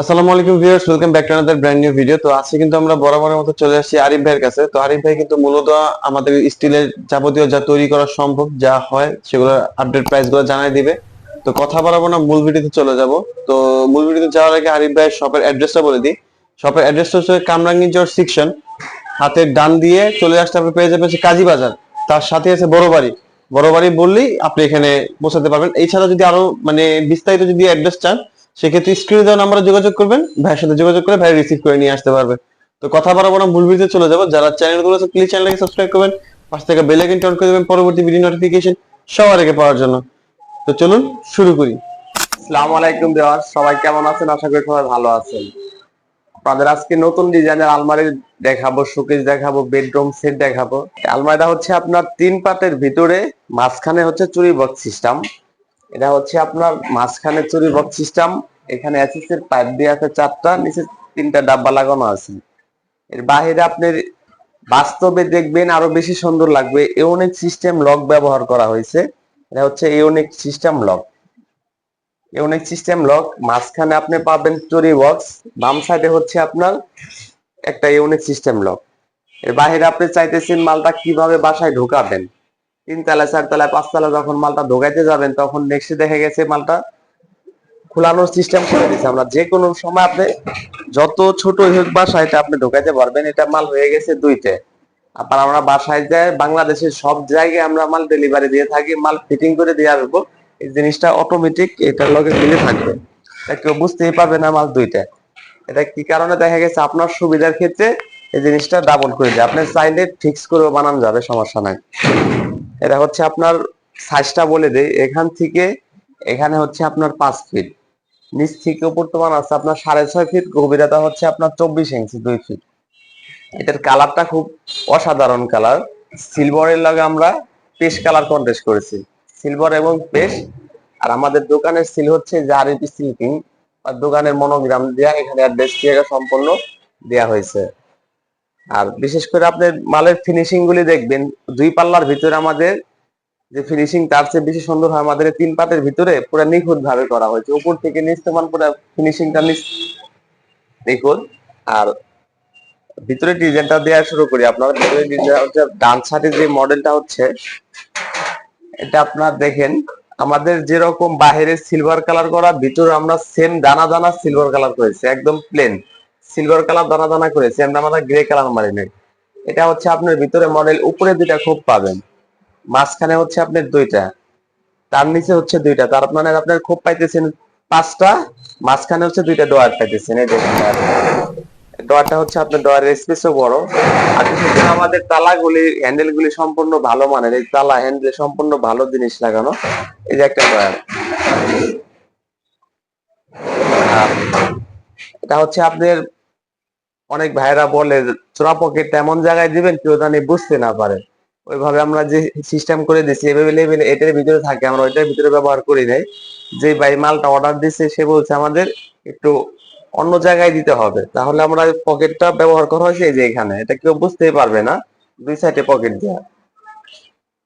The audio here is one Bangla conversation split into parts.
আসসালামু আলাইকুম viewers welcome back to brand new video তো আজকে কিন্তু আমরা বরাবরের মতো চলে আরিফ ভাইয়ের কাছে। তো আরিফ ভাই কিন্তু মূলত আমাদের স্টিলের যাবতীয় যা তৈরি করা সম্ভব, যা হয় আপডেট প্রাইসগুলো জানাই দিবে। তো কথা না, মূল ভিডিওতে চলে যাব। তো মূল ভিডিওতে যাওয়ার আগে আরিফ শপের অ্যাড্রেসটা বলে দিই। শপের অ্যাড্রেসটা হচ্ছে কামরাঙ্গীরচর সেকশন হাতের ডান দিয়ে চলে আসতে আপনি পেয়ে যাবেন কাজী বাজার। তার সাথে আছে বড় বাড়ি। বড় বাড়ি বললেই আপনি এখানে পৌঁছাতে পারবেন। এছাড়া যদি আরও মানে বিস্তারিত যদি অ্যাড্রেস চান সেক্ষেত্রে স্ক্রিনে দেওয়া নাম্বারে যোগাযোগ করবেন, ভাইয়ের সাথে যোগাযোগ করে ভাই রিসিভ করে নিয়ে আসতে পারবে। তো কথা বাড়াবো না মূল ভিডিওতে চলে যাব। যারা চ্যানেলগুলো আছে প্লিজ চ্যানেলটাকে সাবস্ক্রাইব করবেন। পাশ থেকে বেল আইকন অন করে দেবেন পরবর্তী ভিডিও নোটিফিকেশন সবার আগে পাওয়ার জন্য। তো চলুন, শুরু করি। আসসালামু আলাইকুম দেওয়ার সবাই কেমন আছেন? আশা করি সবাই ভালো আছেন। আপনাদের আজকে নতুন ডিজাইনের আলমারি দেখাবো শোকেস দেখাবো বেডরুম সেট দেখাবো। আলমারিটা হচ্ছে আপনার তিন পাটের ভিতরে, মাঝখানে হচ্ছে চুরি বক্স সিস্টেম এটা হচ্ছে আপনার মাঝখানে চুরি বক্স সিস্টেম এখানে অ্যাসিস এর পাইপ দিয়ে আছে চারটা, নিচে তিনটা ডাব্বা লাগানো আছে। এর বাইরে আপনার বাস্তবে দেখবেন আরও বেশি সুন্দর লাগবে, ইউনিক সিস্টেম লক ব্যবহার করা হয়েছে। এটা হচ্ছে unique system lock unique system lock মাঝখানে আপনি পাবেন চুরি বক্স বাম সাইডে হচ্ছে আপনার একটা ইউনিক সিস্টেম লক এর বাইরে আপনি চাইতেছেন মালটা কীভাবে বাসায় ঢোকাবেন। তিন তলা চার তলা পাঁচ তলা যখন মালটা ঢোকাইতে যাবেন, তখন নেক্সট দেখা গেছে মালটা খোলানোর সিস্টেম করে দিচ্ছে আমরা যে কোনো সময় আপনি যত ছোট হোক বাসা এটা আপনি ঢোকাইতে পারবেন। এটা মাল হয়ে গেছে দুইতে আপনার আমরা বাসায় যাই বাংলাদেশের সব জায়গায় আমরা মাল ডেলিভারি দিয়ে থাকি, মাল ফিটিং করে দিয়ে আসব, এই জিনিসটা অটোমেটিক এটার লগে মিলে থাকবে। কেউ বুঝতেই পারবে না মাল দুইটা। এটা কি কারণে দেখা গেছে আপনার সুবিধার ক্ষেত্রে এই জিনিসটা ডাবল করে দেয়। আপনি চাইলে ফিক্স করেও বানানো যাবে, সমস্যা নাই। এটা হচ্ছে আপনার সাইজটা বলে দেয় এখান থেকে এখানে হচ্ছে আপনার পাঁচ ফিট নিচ থেকে উপর তোমার আছে আপনার সাড়ে ছয় ফিট গভীরতা হচ্ছে আপনার চব্বিশ ইঞ্চি দুই ফিট এটার কালারটা খুব অসাধারণ কালার সিলভারের লাগে আমরা পেশ কালার কন্টেস্ট করেছি। সিলভার এবং পেশ। আর আমাদের দোকানের সিল হচ্ছে জারিপি সিল্কিং। আর দোকানের মনোগ্রাম দেওয়া এখানে অ্যাড্রেস দিয়ে সম্পূর্ণ দেয়া হয়েছে। আর বিশেষ করে আপনার মালের ফিনিশিং গুলি দেখবেন, দুই পাল্লার ভিতরে আমাদের যে ফিনিশিং তার চেয়ে বেশি সুন্দর হয় আমাদের তিন পাতের ভিতরে পুরো নিখুঁত ভাবে করা হয়েছে। উপর থেকে নিচ সমান পুরো ফিনিশিংটা নিখুঁত। আর ভিতরে ডিজাইনটা দেওয়া শুরু করি, আপনার ভিতরে ডিজাইন হচ্ছে ডান সাইডে যে মডেলটা হচ্ছে, এটা আপনার দেখেন, আমাদের যেরকম বাহিরে সিলভার কালার করা, ভিতরে আমরা সেম দানা দানা সিলভার কালার করেছি, একদম প্লেন সিলভার কালার দানা দানা করেছি, আমরা গ্রে কালার মারি নাই। এটা হচ্ছে আপনার ভিতরে মডেল উপরে দুইটা খুব পাবেন। মাঝখানে হচ্ছে আপনার দুইটা, তার নিচে হচ্ছে দুইটা, তার মানে আপনার খুব পাইতেছেন পাঁচটা, মাঝখানে হচ্ছে দুইটা ডোয়ার পাইতেছেন, এই দেখুন ডোয়ারটা হচ্ছে আপনার ডোয়ারের স্পেসও বড়। আর করে আমাদের তালাগুলি হ্যান্ডেল গুলি সম্পূর্ণ ভালো মানের, এই তালা হ্যান্ডেল সম্পূর্ণ ভালো জিনিস লাগানো, এই যে একটা ড্রয়ার এটা হচ্ছে আপনার অনেক ভাইরা বলে চোরা পকেট এমন জায়গায় দিবেন কেউ জানি বুঝতে না পারে। ওইভাবে আমরা যে সিস্টেম করে দিছি এভেলেবেল এটার ভিতরে থাকে, আমরা ওইটার ভিতরে ব্যবহার করি নাই। যে ভাই মালটা অর্ডার দিছে, সে বলছে আমাদের একটু অন্য জায়গায় দিতে হবে। তাহলে আমরা পকেটটা ব্যবহার করা হয়েছে যে এখানে। এটা কেউ বুঝতেই পারবে না, দুই সাইডে পকেট দেওয়া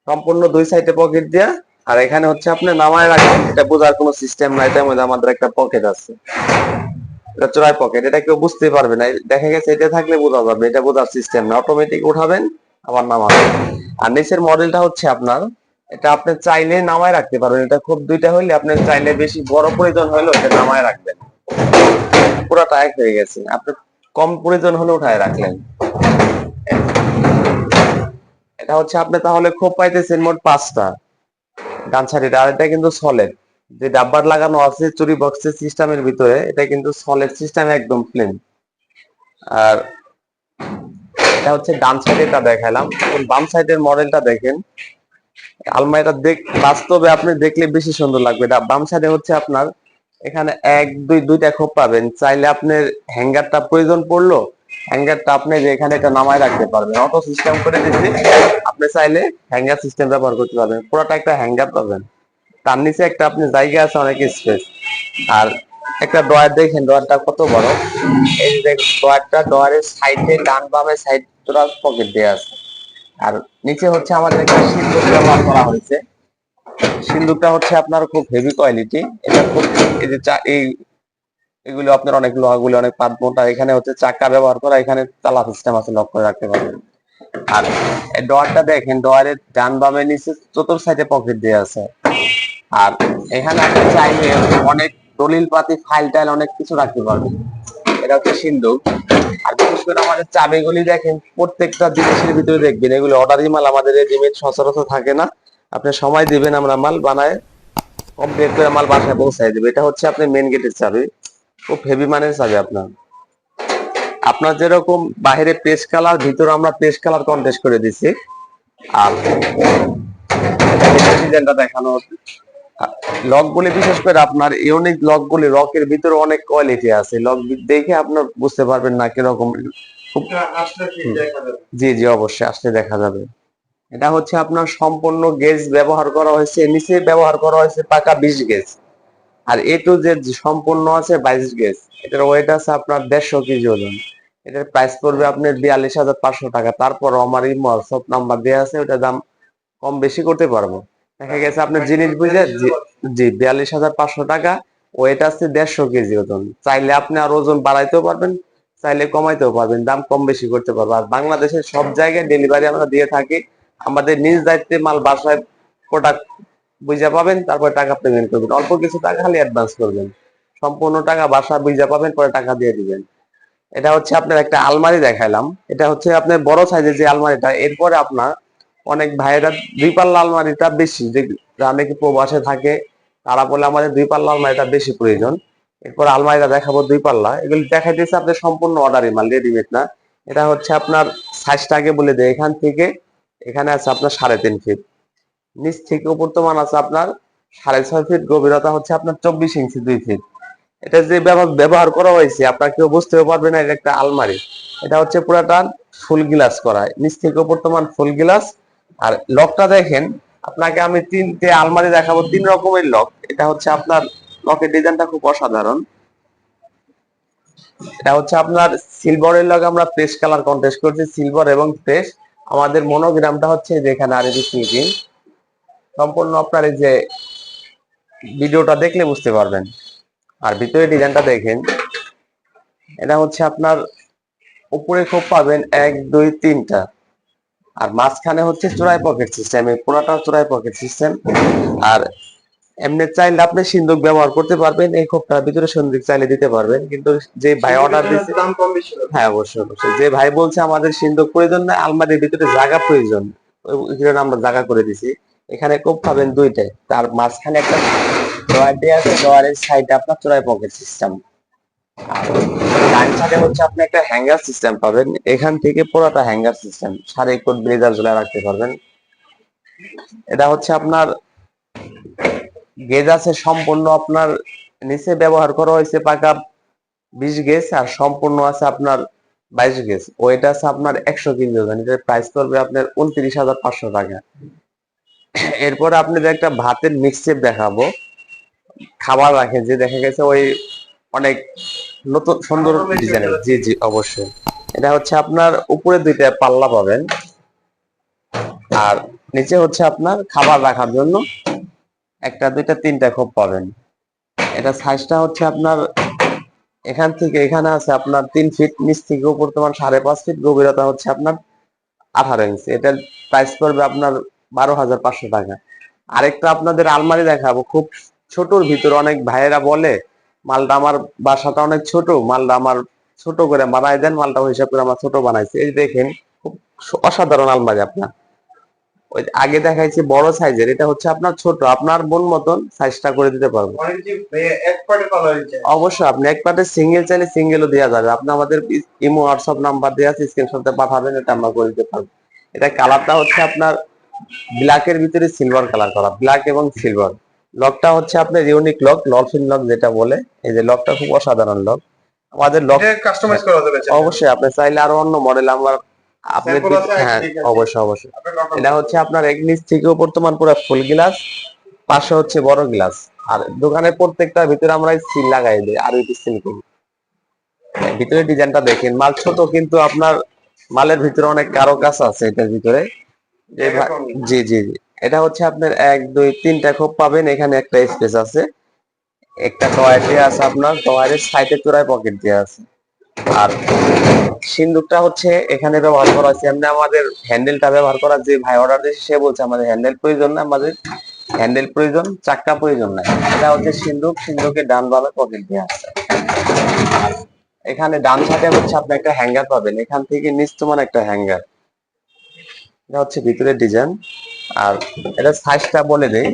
সম্পূর্ণ দুই সাইডে পকেট দেওয়া আর এখানে হচ্ছে আপনি নামায় রাখেন এটা বোঝার কোনো সিস্টেম নাই এটার মধ্যে আমাদের একটা পকেট আছে। এটা চোরাই পকেট এটা কেউ বুঝতেই পারবে না। দেখা গেছে এটা থাকলে বোঝা যাবে, এটা বোঝার সিস্টেম না। অটোমেটিক উঠাবেন, আবার নামাবেন। আর নিচের মডেলটা হচ্ছে আপনার, এটা আপনি চাইলে নামায় রাখতে পারবেন। এটা খুব দুইটা হইলে আপনি চাইলে বেশি বড় প্রয়োজন হলে এটা নামায় রাখবেন। পুরাটা এক হয়ে গেছে। আপনি কম প্রয়োজন হলে উঠায় রাখলেন। এটা হচ্ছে আপনি তাহলে খোপ পাইতেছেন মোট পাঁচটা। ডান সাইডে, আর এটা কিন্তু সলেড যে ডাব্বার লাগানো আছে, চুরি বক্সের সিস্টেমের ভিতরে, এটা কিন্তু সলিড সিস্টেম একদম প্লেন আর এটা হচ্ছে ডান সাইডে এটা দেখালাম বাম সাইডের মডেলটা দেখেন। আলমারিটা দেখ, বাস্তবে আপনি দেখলে বেশি সুন্দর লাগবে। বাম সাইডে হচ্ছে আপনার, এখানে এক, দুই, দুইটা খোপ পাবেন। চাইলে আপনার হ্যাঙ্গারটা প্রয়োজন পড়ল, হ্যাঙ্গারটা আপনি যে এখানে এটা নামায় রাখতে পারবেন। অটো সিস্টেম করে দিচ্ছি, আপনি চাইলে হ্যাঙ্গার সিস্টেম ব্যবহার করতে পারবেন। পুরোটা একটা হ্যাঙ্গার পাবেন। তার নিচে একটা আপনি জায়গা আছে, অনেক স্পেস আর একটা ডয়ার দেখেন ডয়ারটা কত বড়? এই যে ডয়ারটা ডয়ারের সাইডে ডান বামে সাইড তোরা পকেট দেওয়া আছে। আর নিচে হচ্ছে আমাদের একটা সিন্দুক ব্যবহার করা হয়েছে। সিন্দুকটা হচ্ছে আপনার খুব হেভি কোয়ালিটি এটা খুব, এই যে এই, এগুলো আপনার অনেক লোহাগুলো, অনেক পাত মোটা, এখানে হচ্ছে চাকা ব্যবহার করা, এখানে তালা সিস্টেম আছে লক করে রাখতে পারবেন। আর ডোয়ারটা দেখেন ডোয়ারের ডান বামের নিচে চতুর সাইডে পকেট দিয়ে আছে। আর এখানে আপনি চাইলে অনেক দলিল পাতি ফাইল টাইল অনেক কিছু রাখতে পারবেন। এটা হচ্ছে সিন্ধুক আর বিশেষ করে আমাদের চাবিগুলি দেখেন, প্রত্যেকটা জিনিসের ভিতরে দেখবেন। এগুলো অর্ডারি মাল, আমাদের রেডিমেড সচরাচর থাকে না। আপনি সময় দিবেন, আমরা মাল বানায় কমপ্লিট করে মাল বাসায় পৌঁছাই দেবে। এটা হচ্ছে আপনি মেন গেটের চাবি। খুব হেভি মানের চাবি আপনার। আপনার যেরকম বাইরে পেস্ট কালার ভিতরে আমরা পেস্ট কালার কন্টেস্ট করে দিছি। আর ডিজাইনটা দেখানো লক গুলি বিশেষ করে আপনার ইউনিক লক গুলি রকের ভিতরে অনেক কোয়ালিটি আছে। লক দেখে আপনার বুঝতে পারবেন না কীরকম। জি জি অবশ্যই আসলে দেখা যাবে। এটা হচ্ছে আপনার সম্পূর্ণ গেজ ব্যবহার করা হয়েছে নিচে ব্যবহার করা হয়েছে পাকা বিশ গেজ আর এ টু জেড সম্পূর্ণ আছে বাইশ গেজ এটার ওয়েট আছে আপনার দেড়শো কেজি ওজন। এটার প্রাইস পড়বে আপনার বিয়াল্লিশ হাজার পাঁচশো টাকা। তারপর আমার এই হোয়াটসঅ্যাপ নাম্বার দেওয়া আছে ওটার দাম কম বেশি করতে পারব। দেখা গেছে আপনার জিনিস বুঝে জি- বিয়াল্লিশ হাজার পাঁচশো টাকা ওয়েট আছে দেড়শো কেজি ওজন। চাইলে আপনি আর ওজন বাড়াইতেও পারবেন, চাইলে কমাইতেও পারবেন, দাম কম বেশি করতে পারবেন। আর বাংলাদেশের সব জায়গায় ডেলিভারি আমরা দিয়ে থাকি, আমাদের নিজ দায়িত্বে মাল বাসায় প্রোডাক্ট বুঝা পাবেন, তারপর টাকা পেমেন্ট করবেন। অল্প কিছু টাকা খালি অ্যাডভান্স করবেন। সম্পূর্ণ টাকা বাসা বুঝা পাবেন, পরে টাকা দিয়ে দিবেন। এটা হচ্ছে আপনার একটা আলমারি দেখাইলাম। এটা হচ্ছে আপনার বড় সাইজের যে আলমারিটা, এরপরে আপনার অনেক ভাইয়েরা দুই পাল্লা আলমারিটা বেশি, যে গ্রামে কি প্রবাসে থাকে, তারা বলে আমাদের দুই পাল্লা আলমারিটা বেশি প্রয়োজন। এরপর আলমারিটা দেখাবো দুই পাল্লা। এগুলি দেখাইতেছে আপনার সম্পূর্ণ অর্ডারি মাল রেডিমেড না। এটা হচ্ছে আপনার সাইজটা আগে বলে দেয় এখান থেকে, এখানে আছে আপনার সাড়ে তিন ফিট নিচ থেকে উপর তো মান আছে আপনার সাড়ে ছয় ফিট গভীরতা হচ্ছে আপনার চব্বিশ ইঞ্চি দুই ফিট এটা যে ব্যবহার করা হয়েছে, আপনার কেউ বুঝতেও পারবে না, এটা একটা আলমারি। এটা হচ্ছে পুরাটা ফুল গ্লাস করা। নিচ থেকে উপর তো মান ফুল গ্লাস আর লকটা দেখেন, আপনাকে আমি তিনটে আলমারি দেখাবো, তিন রকমের লক। এটা হচ্ছে আপনার লকের ডিজাইনটা খুব অসাধারণ। এটা হচ্ছে আপনার সিলভারের লক, আমরা প্রেস কালার কন্টেস্ট করছি, সিলভার এবং প্রেস আমাদের মনোগ্রামটা হচ্ছে যেখানে আর স্নিকিং সম্পূর্ণ আপনার এই যে ভিডিওটা দেখলে বুঝতে পারবেন। আর ভিতরে ডিজাইনটা দেখেন। এটা হচ্ছে আপনার উপরে খোপ পাবেন এক, দুই, তিনটা। আর মাঝখানে হচ্ছে চোরাই পকেট সিস্টেম এই পুরাটা চোরাই পকেট সিস্টেম আর এমনি চাইলে আপনি সিন্দুক ব্যবহার করতে পারবেন এই খোপটার ভিতরে সিন্দুক চাইলে দিতে পারবেন। কিন্তু যে ভাই অর্ডার দিচ্ছে হ্যাঁ অবশ্যই অবশ্যই। যে ভাই বলছে আমাদের সিন্ধুক প্রয়োজন না আলমারির ভিতরে জায়গা প্রয়োজন। ওই- ওই জন্য আমরা জায়গা করে দিছি। এখানে কোপ পাবেন দুইটাই। তার মাঝখানে একটা দেওয়া আছে ড্রয়ারের সাইডে আপনার চোরাই পকেট সিস্টেম ডান হচ্ছে আপনি একটা হ্যাঙ্গার সিস্টেম পাবেন। এখান থেকে পুরোটা হ্যাঙ্গার সিস্টেম সাড়ে কোট ব্লেজার ঝুলে রাখতে পারবেন। এটা হচ্ছে আপনার গেজ আছে সম্পূর্ণ আপনার, নিচে ব্যবহার করা হয়েছে পাকা বিশ গেজ আর সম্পূর্ণ আছে আপনার বাইশ গেজ ওইটা আছে আপনার একশো কেজি এটার প্রাইস পড়বে আপনার উনত্রিশ হাজার পাঁচশো টাকা। এরপর আপনাদের একটা ভাতের মিক্সচেপ দেখাবো। খাবার রাখে যে দেখা গেছে ওই অনেক নতুন সুন্দর ডিজাইনের জি জি অবশ্যই। এটা হচ্ছে আপনার উপরে দুইটা পাল্লা পাবেন। আর নিচে হচ্ছে আপনার খাবার রাখার জন্য একটা দুইটা তিনটা খোপ পাবেন। এটা সাইজটা হচ্ছে আপনার এখান থেকে এখানে আছে আপনার তিন ফিট নিচ থেকে উপর তোমার সাড়ে পাঁচ ফিট গভীরতা হচ্ছে আপনার আঠারো ইঞ্চি এটার প্রাইস পড়বে আপনার বারো হাজার পাঁচশো টাকা। আরেকটা আপনাদের আলমারি দেখাবো। খুব ছোটর ভিতরে অনেক ভাইয়েরা বলে মালটা আমার বাসাটা অনেক ছোট মালটা আমার ছোট করে বানাই দেন মালটা হিসাব করে আমার ছোট বানাইছে। এই দেখেন খুব অসাধারণ আলমারি আপনার। ওই আগে দেখাইছি বড় সাইজের এটা হচ্ছে আপনার ছোট আপনার মন মতন সাইজটা করে দিতে পারব। অবশ্যই আপনি এক পার্টে সিঙ্গেল চাইলে সিঙ্গেলও দেওয়া যাবে। আপনি আমাদের ইমো হোয়াটসঅ্যাপ নাম্বার দেওয়া আছে স্ক্রিনশটে পাঠাবেন এটা আমরা করে দিতে পারব। এটা কালারটা হচ্ছে আপনার ব্ল্যাকের ভিতরে সিলভার কালার করা ব্ল্যাক এবং সিলভার লকটা হচ্ছে আপনার ইউনিক লক ললফিন লক যেটা বলে এই যে লকটা খুব অসাধারণ লক আমাদের লক কাস্টমাইজ করা যাবে অবশ্যই আপনি চাইলে আরও অন্য মডেল আমরা আপনি হ্যাঁ অবশ্যই অবশ্যই। এটা হচ্ছে আপনার এক নিচ থেকে বর্তমান পুরো ফুল গ্লাস পাশে হচ্ছে বড় গ্লাস আর দোকানের প্রত্যেকটা ভিতরে আমরা সিল লাগাই দিই আর ওই সিল করি। ভিতরে ডিজাইনটা দেখেন মাল ছোট কিন্তু আপনার মালের ভিতরে অনেক কারও কাজ আছে এটার ভিতরে? জি জি জি। এটা হচ্ছে আপনার এক, দুই, তিনটা খোপ পাবেন, এখানে একটা স্পেস আছে। একটা ডয়ার দিয়ে আছে আপনার ডয়ারের সাইডে চূড়ায় পকেট দিয়ে আছে। আর সিন্দুকটা হচ্ছে এখানে ব্যবহার করা হয়েছে। এমনি আমাদের হ্যান্ডেলটা ব্যবহার করা, যে ভাই অর্ডার দিয়েছে, সে বলছে, আমাদের হ্যান্ডেল প্রয়োজন না, আমাদের হ্যান্ডেল প্রয়োজন, চাক্কা প্রয়োজন নাই এটা হচ্ছে সিন্দুক, সিন্দুকের ডান বামে পকেট দিয়ে আছে। এখানে ডান সাইডে হচ্ছে আপনি একটা হ্যাঙ্গার পাবেন। এখান থেকে নিস্তমান একটা হ্যাঙ্গার এটা হচ্ছে ভিতরের ডিজাইন আর এটা সাইজটা বলে দেই।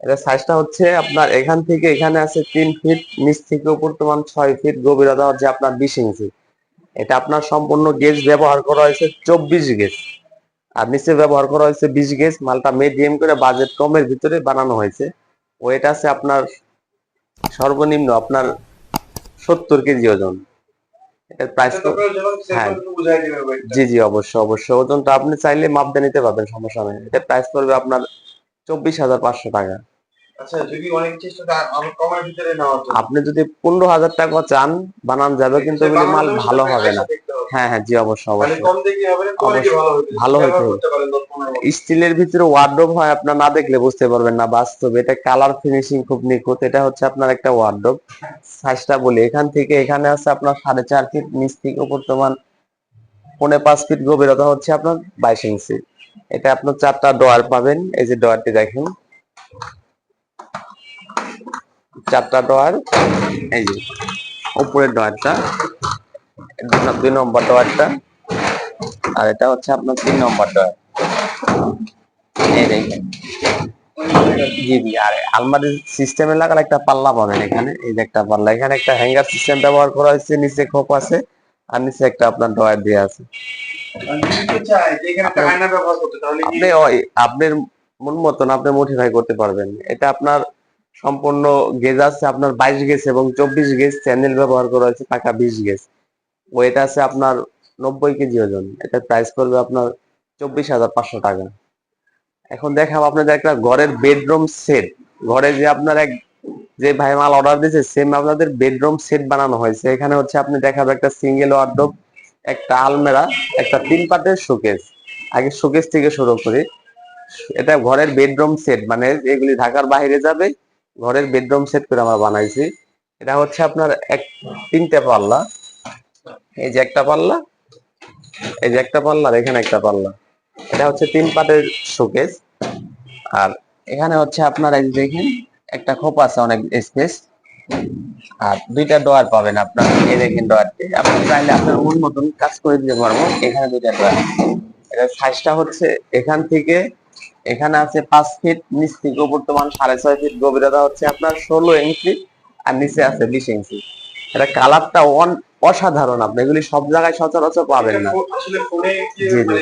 এটা সাইজটা হচ্ছে আপনার এখান থেকে এখানে আছে তিন ফিট নিচ থেকে উপর তোমার ছয় ফিট গভীরতা হচ্ছে আপনার বিশ ইঞ্চি এটা আপনার সম্পূর্ণ গেজ ব্যবহার করা হয়েছে চব্বিশ গেজ আর নিচে ব্যবহার করা হয়েছে বিশ গেজ মালটা মিডিয়াম করে বাজেট কমের ভিতরে বানানো হয়েছে। ওয়েট আছে আপনার সর্বনিম্ন আপনার সত্তর কেজি ওজন। এটার প্রাইস হ্যাঁ। জি জি অবশ্যই অবশ্যই ওজনটা আপনি চাইলে মাপ দিয়ে নিতে পারবেন সমস্যা নেই এটা প্রাইস পড়বে আপনার চব্বিশ হাজার পাঁচশো টাকা আচ্ছা তা-। আপনি যদি পনেরো হাজার টাকা চান বানান যাবে কিন্তু মাল ভালো হবে না। হ্যাঁ হ্যাঁ জি অবশ্যই অবশ্যই। ভালো হইতে হবে। স্টিলের ভিতরে ওয়ার্ডরোব হয় আপনার না দেখলে বুঝতে পারবেন না বাস্তব এটা কালার ফিনিশিং খুব নিখুঁত এটা হচ্ছে আপনার একটা ওয়ার্ডরোব সাইজটা বলি এখান থেকে এখানে আছে আপনার সাড়ে চার ফিট নিচ থেকে উপর তোমার পৌনে পাঁচ ফিট গভীরতা হচ্ছে আপনার বাইশ ইঞ্চি এটা আপনার চারটা ডয়ার পাবেন এই যে ডয়ারটি দেখেন। চারটা ডয়ার এই যে উপরের ডয়ারটা দুই ন- দুই নম্বর ডয়ারটা আর এটা হচ্ছে আপনার তিন নম্বর ডয়ার এই দেখেন। জি জি আর আলমারির সিস্টেমে লাগালে একটা পাল্লা পাবেন এখানে। এই যে একটা পাল্লা। এখানে একটা হ্যাঙ্গার সিস্টেম ব্যবহার করা হয়েছে নিচে খোপ আছে আর নিচে একটা আপনার ডয়ার দিয়ে আছে। আপনি ওই আপনার মন মতন আপনি মডিফাই করতে পারবেন। এটা আপনার সম্পূর্ণ গেজ আছে আপনার বাইশ গেজ এবং চব্বিশ গেজ চ্যানেল ব্যবহার করা হয়েছে টাকা বিশ গেজ। ওয়েট আছে আপনার নব্বই কেজি ওজন। এটার প্রাইস পড়বে আপনার চব্বিশ হাজার পাঁচশো টাকা। এখন দেখাবো আপনাদের একটা ঘরের বেডরুম সেট ঘরে যে আপনার এক যে ভাই মাল অর্ডার দিয়েছে সেম আপনাদের বেডরুম সেট বানানো হয়েছে। এখানে হচ্ছে আপনি দেখাবো একটা সিঙ্গেল ওয়ার্ডরোব একটা আলমেরা, একটা তিন পাটের শোকেস আগে শোকেস থেকে শুরু করি। এটা ঘরের বেডরুম সেট মানে এগুলি ঢাকার বাইরে যাবে, ঘরের বেডরুম সেট করে আমরা বানাইছি। এটা হচ্ছে আপনার এক তিনটে পাল্লা। এই যে একটা পাল্লা, এই যে একটা পাল্লা আর এখানে একটা পাল্লা। এটা হচ্ছে তিন পাটের শোকেস। আর এখানে হচ্ছে আপনার এই দেখেন, একটা খোপ আছে অনেক স্পেস আর দুইটা ডয়ার পাবেন আপনার। এই দেখেন ডয়ারটি। আপনি চাইলে আপনার মন মতন কাজ করে দিতে পারব। এখানে দুইটা ডয়ার। এটা সাইজটা হচ্ছে এখান থেকে, এখানে আছে পাঁচ ফিট নিচ থেকে বর্তমান সাড়ে ছয় ফিট গভীরতা হচ্ছে আপনার ষোলো ইঞ্চি আর নিচে আছে বিশ ইঞ্চি এটা কালারটা অসাধারণ আপনি এগুলি সব জায়গায় সচরাচর পাবেন না। এটা।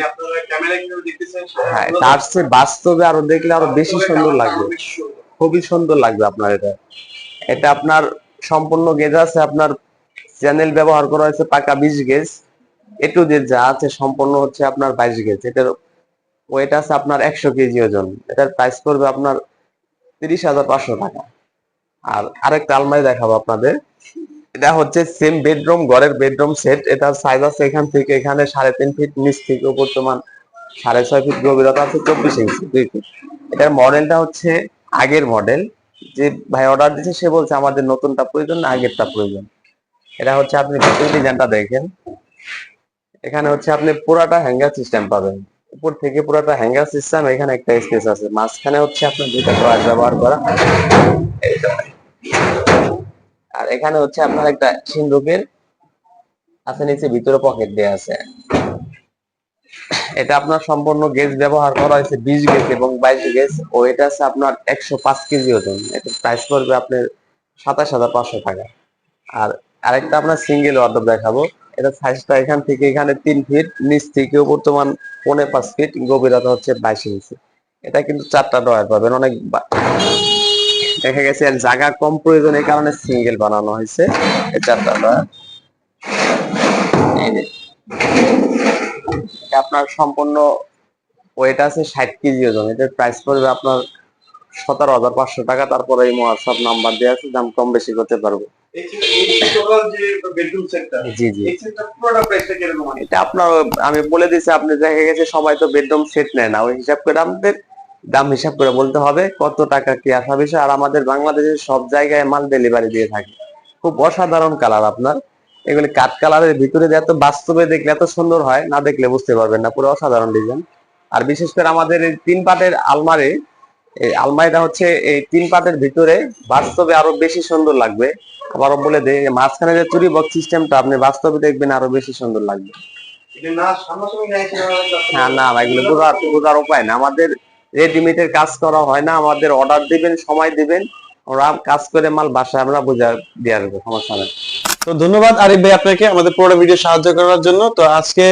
মানে হ্যাঁ তার চেয়ে বাস্তবে আরও দেখলে আরও বেশি সুন্দর লাগবে। খুবই সুন্দর। লাগবে আপনার এটা। এটা আপনার সম্পূর্ণ গেজ আছে আপনার চ্যানেল ব্যবহার করা হয়েছে পাকা বিশ গেজ এ টু জেড যা আছে সম্পূর্ণ হচ্ছে আপনার বাইশ গেজ এটার ওয়েট আছে আপনার একশো কেজি ওজন। এটার প্রাইস পড়বে আপনার তিরিশ হাজার পাঁচশো টাকা। আর আরেকটা আলমারি দেখাবো আপনাদের। এটা হচ্ছে সেম বেডরুম ঘরের বেডরুম সেট এটার সাইজ আছে এখান থেকে, এখানে সাড়ে তিন ফিট নিচ থেকে উপর তোমার সাড়ে ছয় ফিট গভীরতা আছে চব্বিশ ইঞ্চি দুই ফিট এটার মডেলটা হচ্ছে আগের মডেল যে ভাই অর্ডার দিয়েছে সে বলছে আমাদের নতুনটা প্রয়োজন না আগেরটা প্রয়োজন। এটা হচ্ছে আপনি ভিতরে ডিজাইনটা দেখেন। এখানে হচ্ছে আপনি পুরাটা হ্যাঙ্গার সিস্টেম পাবেন। উপর থেকে পুরাটা হ্যাঙ্গার সিস্টেম এখানে একটা স্পেস আছে। মাঝখানে হচ্ছে আপনার দুইটা ড্রয়ার ব্যবহার করা। আর এখানে হচ্ছে আপনার একটা সিন্ধুকের আছে নিচে, ভিতরে পকেট দেয়া আছে। এটা আপনার সম্পূর্ণ গেজ ব্যবহার করা হয়েছে বিশ গেজ এবং বাইশ গেজ ও এটা আছে আপনার একশো পাঁচ কেজি ওজন। এটা প্রাইস পড়বে আপনার সাতাশ হাজার পাঁচশো টাকা। আর আরেকটা আপনার সিঙ্গেল ওয়ার্ডরোব দেখাবো। এটা সাইজটা এখান থেকে এখানে তিন ফিট নিচ থেকে বর্তমান পৌনে পাঁচ ফিট গভীরতা হচ্ছে বাইশ ইঞ্চি এটা কিন্তু চারটা ডয়ার পাবেন। অনেক দেখা গেছে এর জায়গা কম প্রয়োজন এই কারণে সিঙ্গেল বানানো হয়েছে। চারটা আপনার সম্পূর্ণ ওয়েট আছে ষাট কেজি ওজন। এটার প্রাইস পড়বে আপনার সতেরো হাজার পাঁচশো টাকা। তারপরে এই হোয়াটসঅ্যাপ নাম্বার দেওয়া আছে দাম কম বেশি করতে পারব? এটা আপনার আমি বলে দিছি আপনি দেখা গেছে সবাই তো বেডরুম সেট নেয় না। ওই হিসাব করে আমাদের দাম হিসাব করে বলতে হবে কত টাকা কি আসা বিষয়। আর আমাদের বাংলাদেশের সব জায়গায় মাল ডেলিভারি দিয়ে থাকে। খুব অসাধারণ কালার আপনার। এগুলি কাঠ কালারের ভিতরে এত বাস্তবে দেখলে এত সুন্দর হয় না দেখলে বুঝতে পারবেন না। পুরো অসাধারণ ডিজাইন আর বিশেষ করে আমাদের এই তিন পাটের আলমারি এই আলমারিটা হচ্ছে এই তিন পাটের ভিতরে বাস্তবে আরও বেশি সুন্দর লাগবে। আবারও বলে দেয় মাঝখানে যে চুরি বক্স সিস্টেমটা আপনি বাস্তবে দেখবেন আরও বেশি সুন্দর লাগবে। না হ্যাঁ না না এগুলো বোঝার বোঝার উপায় না। আমাদের রেডিমেডের কাজ করা হয় না। আমাদের অর্ডার দিবেন, সময় দিবেন। ওরা কাজ করে মাল বাসায় আমরা বোঝা দিয়ে আসব, সমস্যা নেই। তো ধন্যবাদ আরিফ ভাই আপনাকে আমাদের পুরো ভিডিও সাহায্য করার জন্য। তো আজকে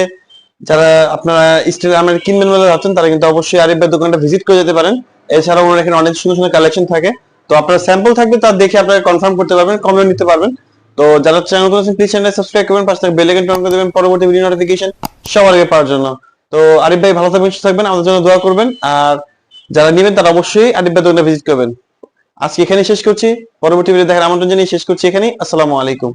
যারা আপনারা স্টিল আমার কিনবেন বলে ভাবছেন, তারা কিন্তু অবশ্যই আরিফ ভাই দোকানটা ভিজিট করে যেতে পারেন। এছাড়াও ওনার এখানে অনেক সুন্দর সুন্দর কালেকশন থাকে। তো আপনার স্যাম্পল থাকবে, তা দেখে আপনারা কনফার্ম করতে পারবেন কমেন্ট নিতে পারবেন। তো যারা চ্যানেল করেছেন প্লিজ চ্যানেল সাবস্ক্রাইব করবেন, পাশে বেল আইকন অন করে দেবেন। পরবর্তী ভিডিও নোটিফিকেশন সবার আগে পাওয়ার জন্য। তো আরিফ ভাই ভালো থাকবেন, সুস্থ থাকবেন। আমাদের জন্য দোয়া করবেন। আর যারা নেবেন তারা অবশ্যই আদিব ভিজিট করবেন। আজকে এখানে শেষ করছি। পরবর্তী ভিডিও দেখার আমন্ত্রণ জানিয়ে শেষ করছি এখানে আসসালামু আলাইকুম।